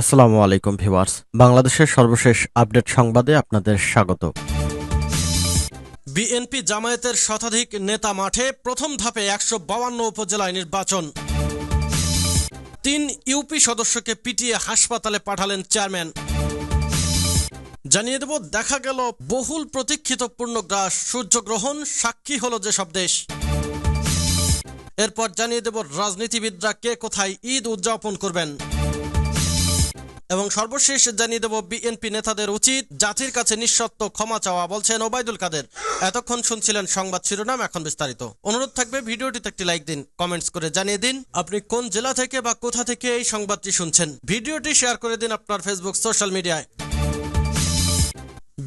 আসসালামু আলাইকুম ভিউয়ার্স। বাংলাদেশের সর্বশেষ আপডেট সংবাদে আপনাদের স্বাগত। বিএনপি জামায়াতের শতাধিক নেতা মাঠে প্রথম ধাপে একশো বাউান্ন উপজেলায় নির্বাচন। তিন ইউপি সদস্যকে পিটিয়ে হাসপাতালে পাঠালেন চেয়ারম্যান। জানিয়ে দেব, দেখা গেল বহুল প্রতীক্ষিত পূর্ণগ্রাস সূর্যগ্রহণ সাক্ষী হলো যেসব দেশ। এরপর জানিয়ে দেব, রাজনীতিবিদরা কে কোথায় ঈদ উদযাপন করবেন। এবং সর্বশেষ জানিয়ে দেব, বিএনপি নেতাদের উচিত জাতির কাছে নিঃশর্ত ক্ষমা চাওয়া, বলছেন ওবায়দুল কাদের। এতক্ষণ শুনছিলেন সংবাদ শিরোনাম, এখন বিস্তারিত। অনুরোধ থাকবে, ভিডিওটিতে একটি লাইক দিন, কমেন্টস করে জানিয়ে দিন আপনি কোন জেলা থেকে বা কোথা থেকে এই সংবাদটি শুনছেন। ভিডিওটি শেয়ার করে দিন আপনার ফেসবুক, সোশ্যাল মিডিয়ায়।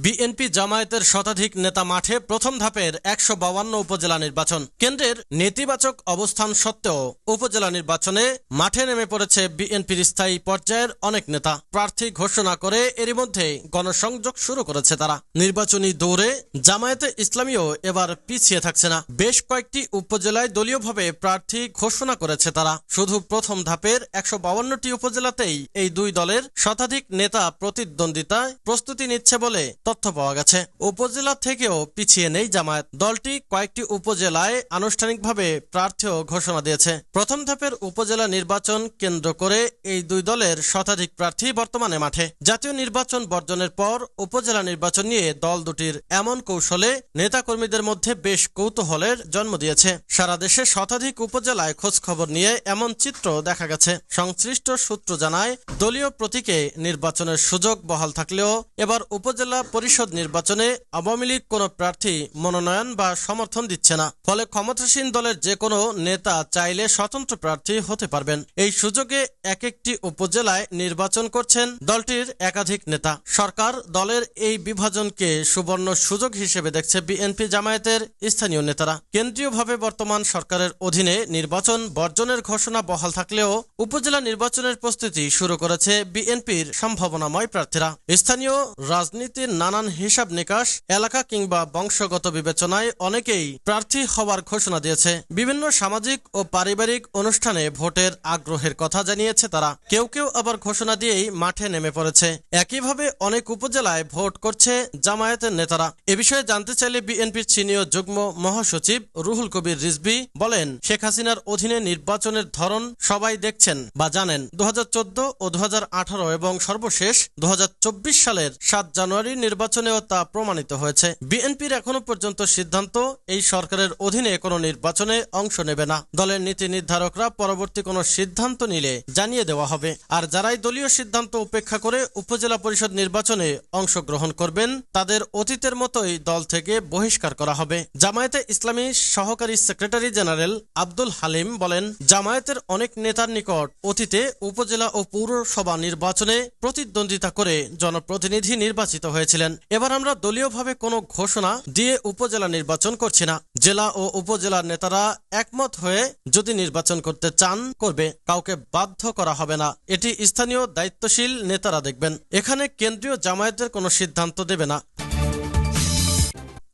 বিএনপি জামায়াতের শতাধিক নেতা মাঠে প্রথম ধাপের একশো বাউান্ন উপজেলা নির্বাচন। কেন্দ্রের নেতিবাচক অবস্থান সত্ত্বেও উপজেলা নির্বাচনে মাঠে নেমে পড়েছে বিএনপির স্থায়ী পর্যায়ের অনেক নেতা। প্রার্থী ঘোষণা করে এরই মধ্যে গণসংযোগ শুরু করেছে তারা। নির্বাচনী দৌড়ে জামায়াতে ইসলামীও এবার পিছিয়ে থাকছে না। বেশ কয়েকটি উপজেলায় দলীয়ভাবে প্রার্থী ঘোষণা করেছে তারা। শুধু প্রথম ধাপের একশো বাউান্নটি উপজেলাতেই এই দুই দলের শতাধিক নেতা প্রতিদ্বন্দ্বিতায় প্রস্তুতি নিচ্ছে বলে তথ্য পাওয়া গেছে। উপজেলা থেকেও পিছিয়ে নেই জামায়াত। দলটি কয়েকটি উপজেলায় আনুষ্ঠানিকভাবে প্রার্থীও ঘোষণা দিয়েছে। প্রথম ধাপের উপজেলা নির্বাচন কেন্দ্র করে এই দুই দলের শতাধিক প্রার্থী বর্তমানে মাঠে। জাতীয় নির্বাচন বর্জনের পর উপজেলা নির্বাচন নিয়ে দল দুটির এমন কৌশলে নেতাকর্মীদের মধ্যে বেশ কৌতূহলের জন্ম দিয়েছে। সারা দেশে শতাধিক উপজেলায় খোঁজ খবর নিয়ে এমন চিত্র দেখা গেছে। সংশ্লিষ্ট সূত্র জানায়, দলীয় প্রতীকে নির্বাচনের সুযোগ বহাল থাকলেও এবার উপজেলা পরিষদ নির্বাচনে আওয়ামী লীগ কোনো প্রার্থী মনোনয়ন বা সমর্থন দিচ্ছে না। ফলে ক্ষমতাসীন দলের যে কোনো নেতা চাইলে স্বতন্ত্র প্রার্থী হতে পারবেন। এই সুযোগে এক একটি উপজেলায় নির্বাচন করছেন দলটির একাধিক নেতা। সরকার দলের এই বিভাজনকে সুবর্ণ সুযোগ হিসেবে দেখছে বিএনপি জামায়াতের স্থানীয় নেতারা। কেন্দ্রীয়ভাবে বর্তমান সরকারের অধীনে নির্বাচন বর্জনের ঘোষণা বহাল থাকলেও উপজেলা নির্বাচনের প্রস্তুতি শুরু করেছে বিএনপির সম্ভাবনাময় প্রার্থীরা। স্থানীয় রাজনীতির নানান হিসাব নিকাশ, এলাকা কিংবা বংশগত বিবেচনায় অনেকেই প্রার্থী হওয়ার ঘোষণা দিয়েছে। বিভিন্ন সামাজিক ও পারিবারিক অনুষ্ঠানে ভোটের আগ্রহের কথা জানিয়েছে তারা। কেউ কেউ আবার ঘোষণা দিয়েই মাঠে নেমে পড়েছে। একইভাবে অনেক উপজেলায় ভোট করছে জামায়াতের নেতারা। এ বিষয়ে জানতে চাইলে বিএনপির সিনিয়র যুগ্ম মহাসচিব রুহুল কবির রিজভি বলেন, শেখ হাসিনার অধীনে নির্বাচনের ধরন সবাই দেখছেন বা জানেন। দু হাজার চোদ্দ ও দু হাজার আঠারো এবং সর্বশেষ দু হাজার চব্বিশ সালের সাত জানুয়ারি নির্বাচনেও তা প্রমাণিত হয়েছে। বিএনপির এখনও পর্যন্ত সিদ্ধান্ত, এই সরকারের অধীনে কোনো নির্বাচনে অংশ নেবে না। দলের নীতি নির্ধারকরা পরবর্তী কোনো সিদ্ধান্ত নিলে জানিয়ে দেওয়া হবে। আর যারাই দলীয় সিদ্ধান্ত উপেক্ষা করে উপজেলা পরিষদ নির্বাচনে অংশগ্রহণ করবেন, তাদের অতীতের মতোই দল থেকে বহিষ্কার করা হবে। জামায়াতে ইসলামী সহকারী সেক্রেটারি জেনারেল আব্দুল হালিম বলেন, জামায়াতের অনেক নেতার নিকট অতীতে উপজেলা ও পৌরসভা নির্বাচনে প্রতিদ্বন্দ্বিতা করে জনপ্রতিনিধি নির্বাচিত হয়েছিলেন। এবার আমরা দলীয়ভাবে কোনো ঘোষণা দিয়ে উপজেলা নির্বাচন করছি না। জেলা ও উপজেলার নেতারা একমত হয়ে যদি নির্বাচন করতে চান, করবে। কাউকে বাধ্য করা হবে না। এটি স্থানীয় দায়িত্বশীল নেতারা দেখবেন। এখানে কেন্দ্রীয় জামায়াতের কোনো সিদ্ধান্ত দেবে না।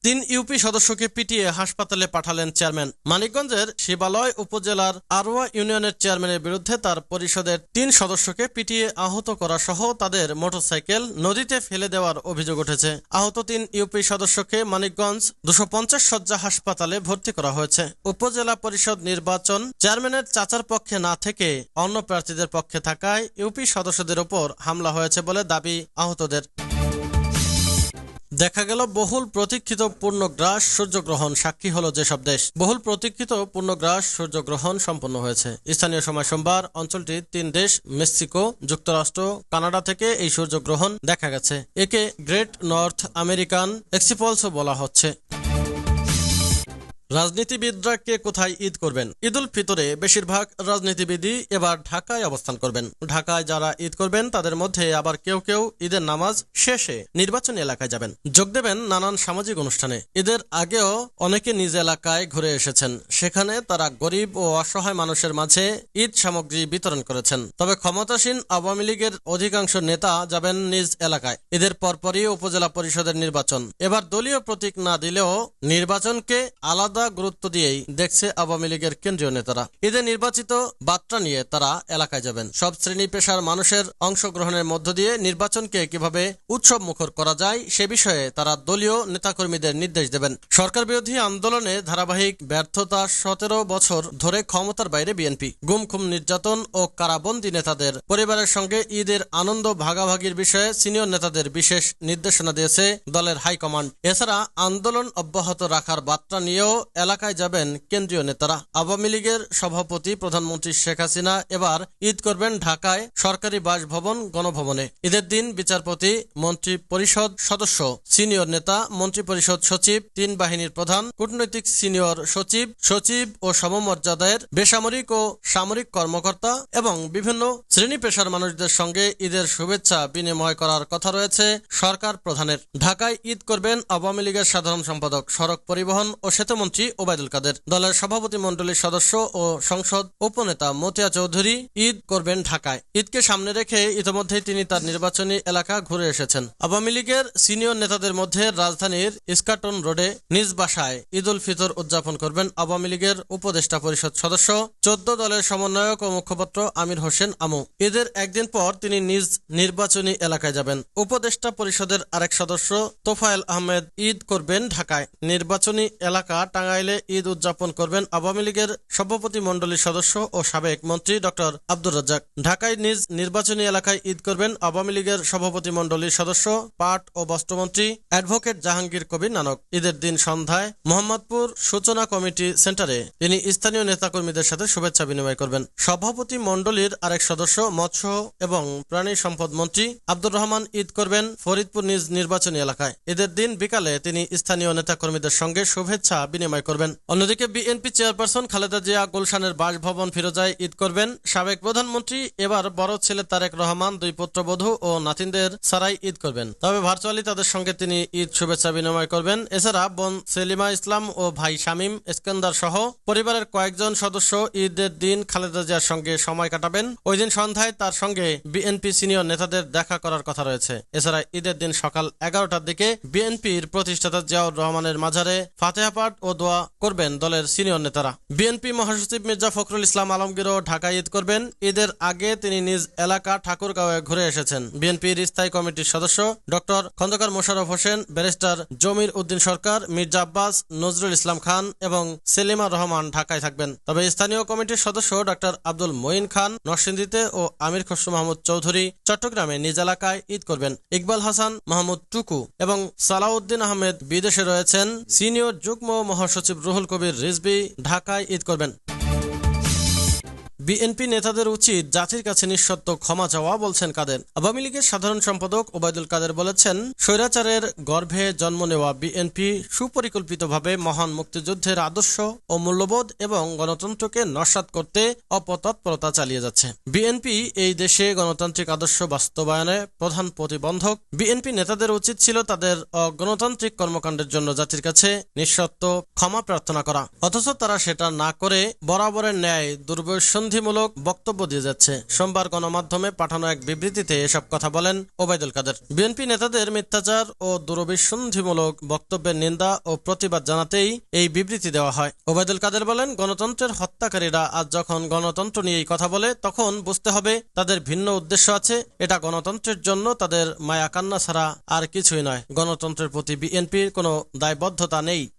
তিন ইউপি সদস্যকে পিটিয়ে হাসপাতালে পাঠালেন চেয়ারম্যান। মানিকগঞ্জের শিবালয় উপজেলার আরোয়া ইউনিয়নের চেয়ারম্যানের বিরুদ্ধে তার পরিষদের তিন সদস্যকে পিটিয়ে আহত করা সহ তাদের মোটরসাইকেল নদীতে ফেলে দেওয়ার অভিযোগ উঠেছে। আহত তিন ইউপি সদস্যকে মানিকগঞ্জ দুশো পঞ্চাশ শয্যা হাসপাতালে ভর্তি করা হয়েছে। উপজেলা পরিষদ নির্বাচন চেয়ারম্যানের চাচার পক্ষে না থেকে অন্য প্রার্থীদের পক্ষে থাকায় ইউপি সদস্যদের ওপর হামলা হয়েছে বলে দাবি আহতদের। দেখা গেল বহুল প্রতীক্ষিত পূর্ণগ্রাস সূর্যগ্রহণ সাক্ষী হলো যেসব দেশ। বহুল প্রতীক্ষিত পূর্ণগ্রাস সূর্যগ্রহণ সম্পন্ন হয়েছে। স্থানীয় সময় সোমবার অঞ্চলটি তিন দেশ, মেক্সিকো, যুক্তরাষ্ট্র, কানাডা থেকে এই সূর্যগ্রহণ দেখা গেছে। একে গ্রেট নর্থ আমেরিকান এক্সিপলসও বলা হচ্ছে। রাজনীতিবিদরা কে কোথায় ঈদ করবেন? ঈদ উল ফিতরে বেশিরভাগ রাজনীতিবিদই এবার ঢাকায় অবস্থান করবেন। ঢাকায় যারা ঈদ করবেন, তাদের মধ্যে আবার কেউ কেউ ঈদের নামাজ শেষে নির্বাচনী এলাকায় যাবেন। যোগ দেবেন নানান সামাজিক অনুষ্ঠানে। ঈদের আগেও অনেকে নিজ এলাকায় ঘুরে এসেছেন। সেখানে তারা গরিব ও অসহায় মানুষের মাঝে ঈদ সামগ্রী বিতরণ করেছেন। তবে ক্ষমতাসীন আওয়ামী লীগের অধিকাংশ নেতা যাবেন নিজ এলাকায়। ঈদের পরপরই উপজেলা পরিষদের নির্বাচন। এবার দলীয় প্রতীক না দিলেও নির্বাচনকে আলাদা আলাদা গুরুত্ব দিয়েই দেখছে আওয়ামী লীগের কেন্দ্রীয় নেতারা। ঈদে নির্বাচিত বার্তা নিয়ে তারা এলাকায় যাবেন। সব শ্রেণি পেশার মানুষের অংশগ্রহণের মধ্য দিয়ে নির্বাচনকে কীভাবে উৎসব মুখর করা যায় সে বিষয়ে তারা দলীয় নেতাকর্মীদের নির্দেশ দেবেন। সরকার বিরোধী আন্দোলনে ধারাবাহিক ব্যর্থতা সতেরো বছর ধরে ক্ষমতার বাইরে বিএনপি। গুম খুম নির্যাতন ও কারাবন্দী নেতাদের পরিবারের সঙ্গে ঈদের আনন্দ ভাগাভাগির বিষয়ে সিনিয়র নেতাদের বিশেষ নির্দেশনা দিয়েছে দলের হাইকমান্ড। এছাড়া আন্দোলন অব্যাহত রাখার বার্তা নিয়েও এলাকায় যাবেন কেন্দ্রীয় নেতারা। আওয়ামী লীগের সভাপতি প্রধানমন্ত্রী শেখ হাসিনা এবার ঈদ করবেন ঢাকায় সরকারি বাসভবন গণভবনে। ঈদের দিন বিচারপতি মন্ত্রী পরিষদ সদস্য, সিনিয়র নেতা মন্ত্রী পরিষদ সচিব, তিন বাহিনীর প্রধান, কূটনৈতিক সিনিয়র সচিব সচিব ও সমমর্যাদার বেসামরিক ও সামরিক কর্মকর্তা এবং বিভিন্ন শ্রেণি পেশার মানুষদের সঙ্গে ঈদের শুভেচ্ছা বিনিময় করার কথা রয়েছে সরকার প্রধানের। ঢাকায় ঈদ করবেন আওয়ামী লীগের সাধারণ সম্পাদক সড়ক পরিবহন ও সেতুমন্ত্রী ওবায়দুল কাদের। দলের সভাপতি মণ্ডলীর সদস্য ও সংসদ উপনেতা মতিয়া চৌধুরী ঈদ করবেন ঢাকায়। ঈদকে সামনে রেখে ইতিমধ্যেই তিনি তার নির্বাচনী এলাকা ঘুরে এসেছেন। আওয়ামী লীগের সিনিয়র নেতাদের মধ্যে রাজধানীর ইস্কাটন রোডে নিজ বাসায় ঈদ উল ফিতর উদযাপন করবেন আওয়ামী লীগের উপদেষ্টা পরিষদ সদস্য। চোদ্দ দলের সমন্বয়ক ও মুখপাত্র আমির হোসেন আমু। ঈদের একদিন পর তিনি নিজ নির্বাচনী এলাকায় যাবেন। উপদেষ্টা পরিষদের আরেক সদস্য তোফায়েল আহমেদ ঈদ করবেন ঢাকায়। নির্বাচনী এলাকা টাঙ্গাইলে ঈদ উদযাপন করবেন আওয়ামী লীগের সভাপতি মণ্ডলীর সদস্য ও সাবেক মন্ত্রী ডক্টর আব্দুর রাজ্জাক। ঢাকায় নিজ নির্বাচনী এলাকায় ঈদ করবেন আওয়ামী লীগের সভাপতি মণ্ডলীর সদস্য, পাট ও বস্ত্রমন্ত্রী অ্যাডভোকেট জাহাঙ্গীর কবির নানক। ঈদের দিন সন্ধ্যায় মোহাম্মদপুর সূচনা কমিটি সেন্টারে তিনি স্থানীয় নেতাকর্মীদের সাথে শুভেচ্ছা বিনিময় করবেন। সভাপতি মণ্ডলীর আরেক সদস্য, মৎস্য এবং প্রাণী সম্পদ মন্ত্রী আব্দুর রহমান ঈদ করবেন ফরিদপুর নিজ নির্বাচনী এলাকায়। ঈদের দিন বিকালে তিনি স্থানীয় নেতাকর্মীদের সঙ্গে শুভেচ্ছা বিনিময় করবেন। অন্যদিকে বিএনপি চেয়ারপারসন খালেদা জিয়া গুলশানের বাসভবন ফিরোজায় ঈদ করবেন। সাবেক প্রধানমন্ত্রী, এবার বড় ছেলে তারেক রহমান, দুই পুত্রবধূ ও নাতিনদের সারাই ঈদ করবেন। তবে ভার্চুয়ালি তাদের সঙ্গে তিনি ঈদ শুভেচ্ছা বিনিময় করবেন। এছাড়া বোন সেলিমা ইসলাম ও ভাই শামীম ইস্কান্দার সহ পরিবারের কয়েকজন সদস্য ঈদের দিন খালেদা জিয়ার সঙ্গে সময় কাটাবেন। ওই দিন সন্ধ্যায় তার সঙ্গে বিএনপি সিনিয়র নেতাদের দেখা করার কথা রয়েছে। এছাড়া ঈদের দিন সকাল এগারোটার দিকে বিএনপির প্রতিষ্ঠাতা জিয়াউর রহমানের মাঝারে ফাতেহা পাঠ ও দোয়া করবেন দলের সিনিয়র নেতারা। বিএনপি মহাসচিব মির্জা ফখরুল ইসলাম আলমগীরও ঢাকায় ঈদ করবেন। ঈদের আগে তিনি নিজ এলাকা ঠাকুরগাঁওয়ে ঘুরে এসেছেন। বিএনপির স্থায়ী কমিটির সদস্য ডক্টর খন্দকার মোশাররফ হোসেন, ব্যারিস্টার জমির উদ্দিন সরকার, মির্জা আব্বাস, নজরুল ইসলাম খান এবং সেলিমা রহমান ঢাকায় থাকবেন। তবে স্থানীয় কমিটির সদস্য ডক্টর আব্দুল মঈন খান নরসিংদীতে ও আমির খসরু মাহমুদ চৌধুরী চট্টগ্রামে নিজ এলাকায় ঈদ করবেন। ইকবাল হাসান, মাহমুদ টুকু এবং সালাউদ্দিন আহমেদ বিদেশে রয়েছেন। সিনিয়র যুগ্ম মহাসচিব রুহুল কবির রিজবি ঢাকায় ঈদ করবেন। বিএনপি নেতাদের উচিত জাতির কাছে নিঃশর্ত ক্ষমা চাওয়া বলছেন কাদের। আওয়ামী লীগের সাধারণ সম্পাদক ওবায়দুল কাদের বলেছেন, স্বৈরাচারের গর্ভে জন্ম নেওয়া বিএনপি সুপরিকল্পিতভাবে মহান মুক্তিযুদ্ধের আদর্শ ও মূল্যবোধ এবং গণতন্ত্রকে নস্বাত করতে অপতৎপরতা চালিয়ে যাচ্ছে। বিএনপি এই দেশে গণতান্ত্রিক আদর্শ বাস্তবায়নে প্রধান প্রতিবন্ধক। বিএনপি নেতাদের উচিত ছিল তাদের অগণতান্ত্রিক কর্মকাণ্ডের জন্য জাতির কাছে নিঃশর্ত ক্ষমা প্রার্থনা করা। অথচ তারা সেটা না করে বরাবরের ন্যায় দুর্বসন্ধিমূলক বক্তব্য দিয়ে যাচ্ছে। সোমবার গণমাধ্যমে পাঠানো এক বিবৃতিতে এসব কথা বলেন ওবায়দুল কাদের। বিএনপি নেতাদের মিথ্যাচার ও দুরবিসন্ধিমূলক বক্তব্যের নিন্দা ও প্রতিবাদ জানাতেই এই বিবৃতি দেওয়া হয়। ওবায়দুল কাদের বলেন, গণতন্ত্রের হত্যাকারীরা আজ যখন গণতন্ত্র নিয়েই কথা বলে, তখন বুঝতে হবে তাদের ভিন্ন উদ্দেশ্য আছে। এটা গণতন্ত্রের জন্য তাদের মায়া কান্না ছাড়া আর কিছুই নয়। গণতন্ত্রের প্রতি বিএনপির কোনো দায়বদ্ধতা নেই।